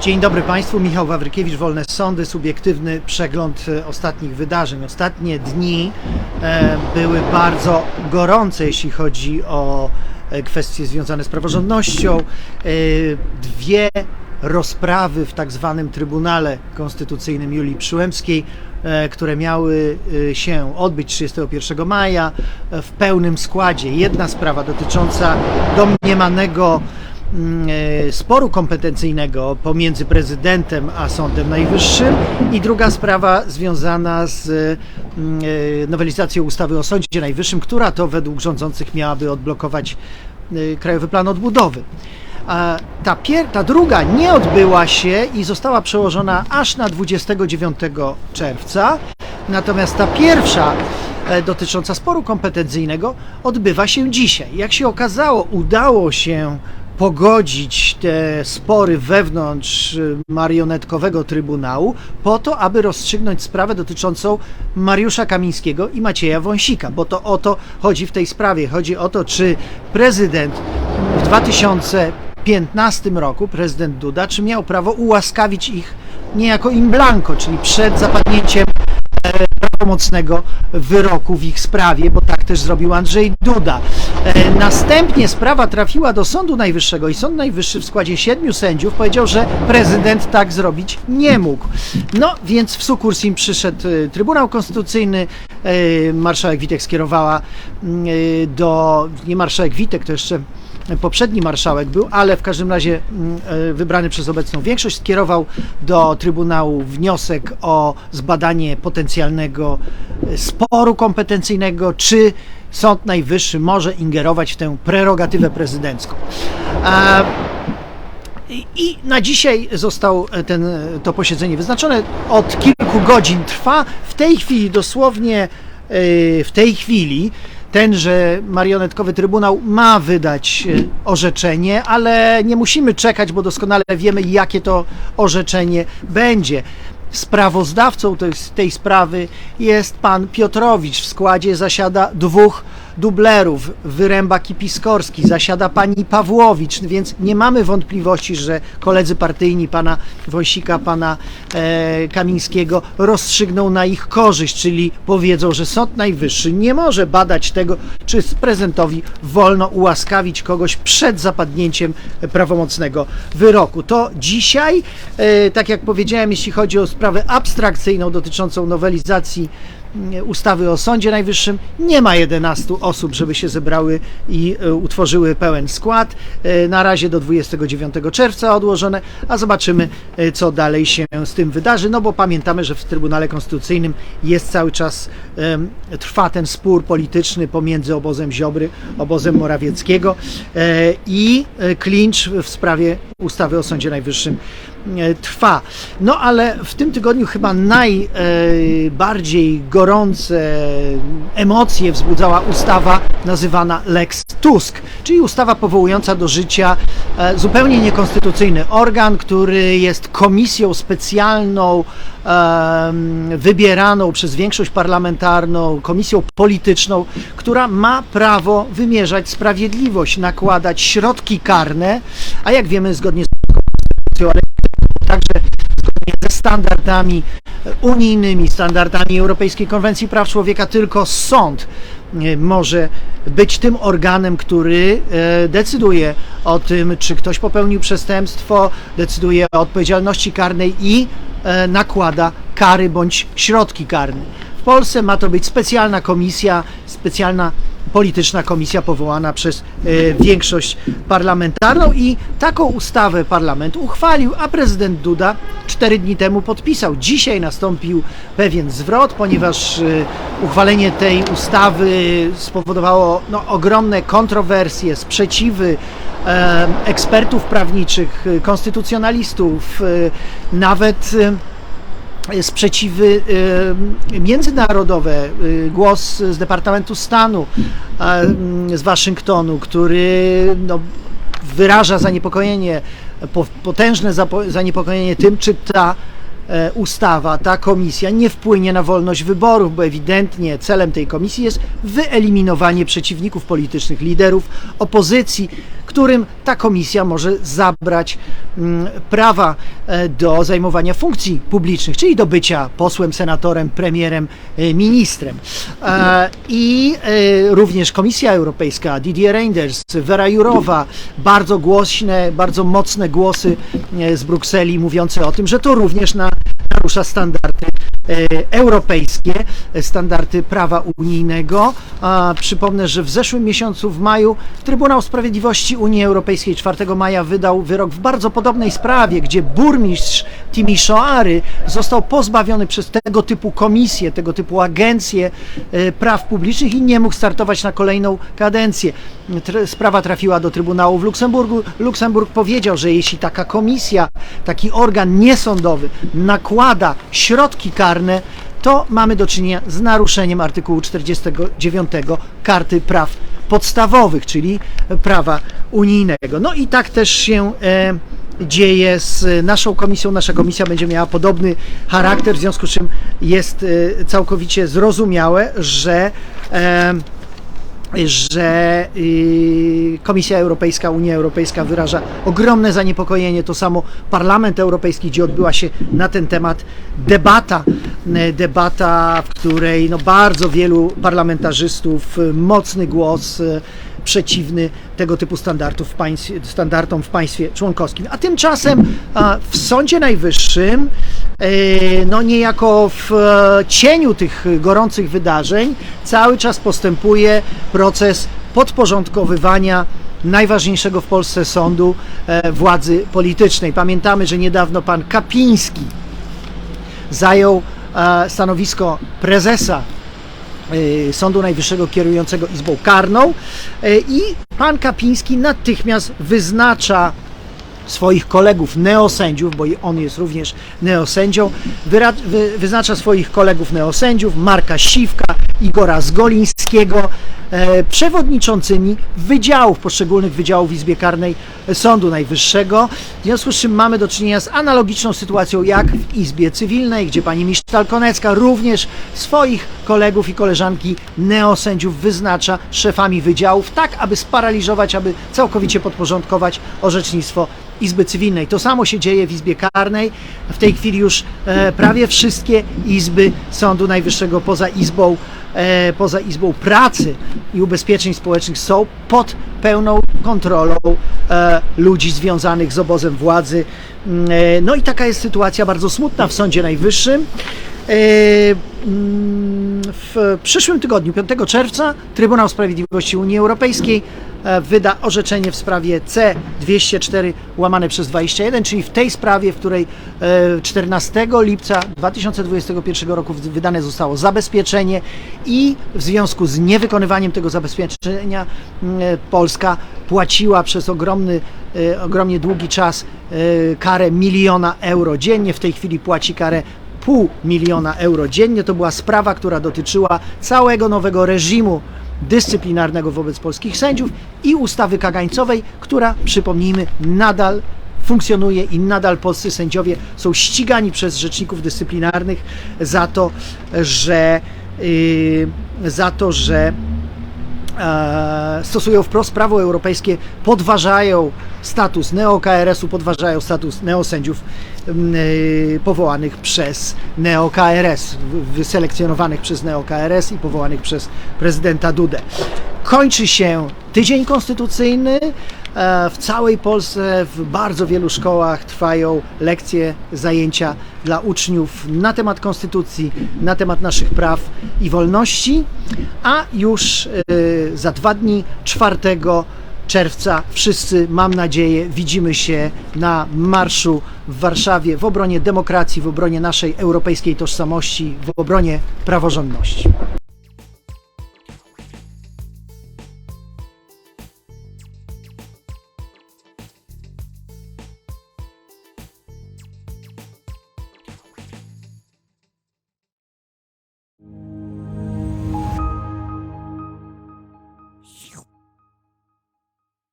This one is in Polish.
Dzień dobry Państwu, Michał Wawrykiewicz, Wolne Sądy, subiektywny przegląd e, ostatnich wydarzeń. Ostatnie dni e, były bardzo gorące, jeśli chodzi o e, kwestie związane z praworządnością. Dwie rozprawy w tak zwanym Trybunale Konstytucyjnym Julii Przyłębskiej, które miały się odbyć 31 maja w pełnym składzie. Jedna sprawa dotycząca domniemanego sporu kompetencyjnego pomiędzy prezydentem a Sądem Najwyższym i druga sprawa związana z mm, e, nowelizacją ustawy o Sądzie Najwyższym, która to według rządzących miałaby odblokować e, Krajowy Plan Odbudowy. A ta, pier- ta druga nie odbyła się i została przełożona aż na 29 czerwca. Natomiast ta pierwsza, e, dotycząca sporu kompetencyjnego, odbywa się dzisiaj. Jak się okazało, udało się pogodzić te spory wewnątrz y, marionetkowego Trybunału po to, aby rozstrzygnąć sprawę dotyczącą Mariusza Kamińskiego i Macieja Wąsika, bo to o to chodzi w tej sprawie. Chodzi o to, czy prezydent w 2015 roku, prezydent Duda, czy miał prawo ułaskawić ich niejako in blanco, czyli przed zapadnięciem prawomocnego wyroku w ich sprawie, bo tak też zrobił Andrzej Duda. E, Następnie sprawa trafiła do Sądu Najwyższego i Sąd Najwyższy w składzie siedmiu sędziów powiedział, że prezydent tak zrobić nie mógł. No więc w sukursim przyszedł e, Trybunał Konstytucyjny, e, marszałek Witek skierowała mm, do, nie marszałek Witek, to jeszcze poprzedni marszałek był, ale w każdym razie mm, e, wybrany przez obecną większość skierował do Trybunału wniosek o zbadanie potencjalnego e, sporu kompetencyjnego, czy Sąd Najwyższy może ingerować w tę prerogatywę prezydencką. I- na dzisiaj został ten, to posiedzenie wyznaczone. Od kilku godzin trwa. W tej chwili, dosłownie w tej chwili, tenże marionetkowy trybunał ma wydać yy, orzeczenie, ale nie musimy czekać, bo doskonale wiemy, jakie to orzeczenie będzie. Sprawozdawcą tej, tej sprawy jest pan Piotrowicz. W składzie zasiada dwóch dublerów, Wyrębak i Piskorski, zasiada pani Pawłowicz, więc nie mamy wątpliwości, że koledzy partyjni pana Wąsika, pana e, Kamińskiego rozstrzygną na ich korzyść, czyli powiedzą, że Sąd Najwyższy nie może badać tego, czy prezydentowi wolno ułaskawić kogoś przed zapadnięciem prawomocnego wyroku. To dzisiaj, e, tak jak powiedziałem, jeśli chodzi o sprawę abstrakcyjną dotyczącą nowelizacji ustawy o Sądzie Najwyższym, nie ma 11 osób, żeby się zebrały i e, utworzyły pełen skład. E, Na razie do 29 czerwca odłożone, a zobaczymy, e, co dalej się z tym wydarzy. No bo pamiętamy, że w Trybunale Konstytucyjnym jest cały czas, trwa ten spór polityczny pomiędzy obozem Ziobry, obozem Morawieckiego e, i e, klincz w sprawie ustawy o Sądzie Najwyższym e, trwa. No ale w tym tygodniu chyba najbardziej gorące emocje wzbudzała ustawa nazywana Lex Tusk, czyli ustawa powołująca do życia e, zupełnie niekonstytucyjny organ, który jest komisją specjalną wybieraną przez większość parlamentarną, komisją polityczną, która ma prawo wymierzać sprawiedliwość, nakładać środki karne, a jak wiemy zgodnie z konstytucją, ale także zgodnie ze standardami unijnymi, standardami Europejskiej Konwencji Praw Człowieka, tylko sąd e, może być tym organem, który e, decyduje o tym, czy ktoś popełnił przestępstwo, decyduje o odpowiedzialności karnej i e, nakłada kary bądź środki karne. W Polsce ma to być specjalna komisja, specjalna polityczna komisja powołana przez e, większość parlamentarną i taką ustawę parlament uchwalił, a prezydent Duda cztery dni temu podpisał. Dzisiaj nastąpił pewien zwrot, ponieważ e, uchwalenie tej ustawy spowodowało no, ogromne kontrowersje, sprzeciwy e, ekspertów prawniczych, konstytucjonalistów, nawet sprzeciwy międzynarodowe. Y, Głos z Departamentu Stanu mm, z Waszyngtonu, który no, wyraża zaniepokojenie, po- potężne zaniepokojenie tym, czy ta e, ustawa, ta komisja nie wpłynie na wolność wyborów, bo ewidentnie celem tej komisji jest wyeliminowanie przeciwników politycznych, liderów opozycji, którym ta komisja może zabrać mm, prawa e, do zajmowania funkcji publicznych, czyli do bycia posłem, senatorem, premierem, e, ministrem. E, I również Komisja Europejska, Didier Reinders, Vera Jurowa, bardzo głośne, bardzo mocne głosy z Brukseli mówiące o tym, że to również na, narusza standardy europejskie, e, standardy prawa unijnego. Przypomnę, że w zeszłym miesiącu, w maju, Trybunał Sprawiedliwości Unii Europejskiej 4 maja wydał wyrok w bardzo podobnej sprawie, gdzie burmistrz Timisoary został pozbawiony przez tego typu komisje, tego typu agencje e, praw publicznych i nie mógł startować na kolejną kadencję. Sprawa trafiła do Trybunału w Luksemburgu. Luksemburg powiedział, że jeśli taka komisja, taki organ niesądowy nakłada środki karne, to mamy do czynienia z naruszeniem artykułu 49 Karty Praw Podstawowych, czyli prawa unijnego. No i tak też się e, dzieje z naszą komisją. Nasza komisja będzie miała podobny charakter, w związku z czym jest e, całkowicie zrozumiałe, że że y, Komisja Europejska, Unia Europejska wyraża ogromne zaniepokojenie. To samo Parlament Europejski, gdzie odbyła się na ten temat debata, debata, w której no, bardzo wielu parlamentarzystów, mocny głos przeciwny tego typu standardów w państwie, standardom w państwie członkowskim. A tymczasem w Sądzie Najwyższym, e, no niejako w e, cieniu tych gorących wydarzeń, cały czas postępuje proces podporządkowywania najważniejszego w Polsce sądu e, władzy politycznej. Pamiętamy, że niedawno pan Kapiński zajął stanowisko prezesa Sądu Najwyższego kierującego Izbą Karną. Y, i pan Kapiński natychmiast wyznacza swoich kolegów neosędziów, bo on jest również neosędzią, wyznacza swoich kolegów neosędziów, Marka Siwka, Igora Zgolińskiego, e, przewodniczącymi wydziałów, poszczególnych wydziałów w Izbie Karnej Sądu Najwyższego. W związku z czym mamy do czynienia z analogiczną sytuacją jak w Izbie Cywilnej, gdzie pani Misztal-Konecka również swoich kolegów i koleżanki neosędziów wyznacza szefami wydziałów, tak aby sparaliżować, aby całkowicie podporządkować orzecznictwo Izby Cywilnej. To samo się dzieje w Izbie Karnej. W tej chwili już e, prawie wszystkie izby Sądu Najwyższego poza Izbą, poza Izbą Pracy i Ubezpieczeń Społecznych są pod pełną kontrolą e, ludzi związanych z obozem władzy. Mm, e, No i taka jest sytuacja bardzo smutna w Sądzie Najwyższym. E, mm, W przyszłym tygodniu, 5 czerwca, Trybunał Sprawiedliwości Unii Europejskiej e, wyda orzeczenie w sprawie C204 łamane przez 21, czyli w tej sprawie, w której e, 14 lipca 2021 roku wydane zostało zabezpieczenie i w związku z niewykonywaniem tego zabezpieczenia e, Polska płaciła przez ogromny, e, ogromnie długi czas e, karę miliona euro dziennie. W tej chwili płaci karę pół miliona euro dziennie. To była sprawa, która dotyczyła całego nowego reżimu dyscyplinarnego wobec polskich sędziów i ustawy kagańcowej, która, przypomnijmy, nadal funkcjonuje i nadal polscy sędziowie są ścigani przez rzeczników dyscyplinarnych za to, że yy, za to, że stosują wprost prawo europejskie, podważają status neo-KRS-u, podważają status neosędziów m, y, powołanych przez neo-KRS, wy- wyselekcjonowanych przez neo-KRS i powołanych przez prezydenta Dudę. Kończy się tydzień konstytucyjny. E, W całej Polsce w bardzo wielu szkołach trwają lekcje, zajęcia dla uczniów na temat konstytucji, na temat naszych praw i wolności, a już e, za dwa dni, 4 czerwca, wszyscy, mam nadzieję, widzimy się na marszu w Warszawie w obronie demokracji, w obronie naszej europejskiej tożsamości, w obronie praworządności.